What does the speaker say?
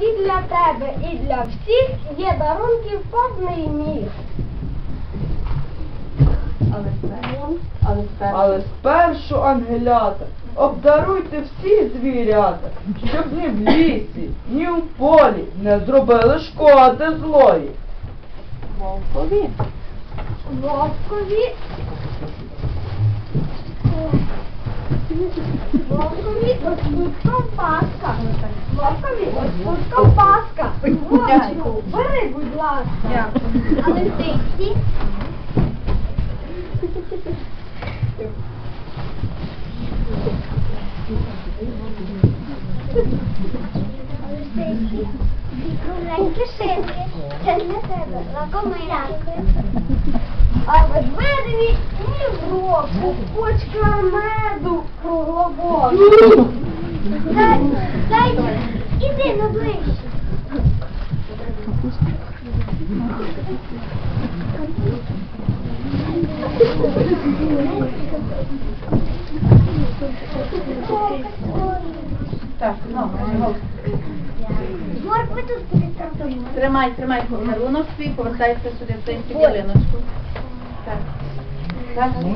І для тебе, і для всіх є дарунків повний мір. Але спершу, але спершу. Але спершу, ангелята, обдаруйте всі звірята, щоб ні в лісі, ні в полі не зробили шкоди злої. Вовкові. Вовкові. Вовкові ось тут бери, будь ласка. Але ти всі. Кругленькі шинки. Це для тебе. Лакомирянки. А ведмедеві ні в року, почка меду круглобок. Дай, дай, іди на ближче. Так, ну, ну. Моркви тут буде картоплю. Тримай, тримай подарунок свій, повертайся сюди в цей ялиночку. Так. Так,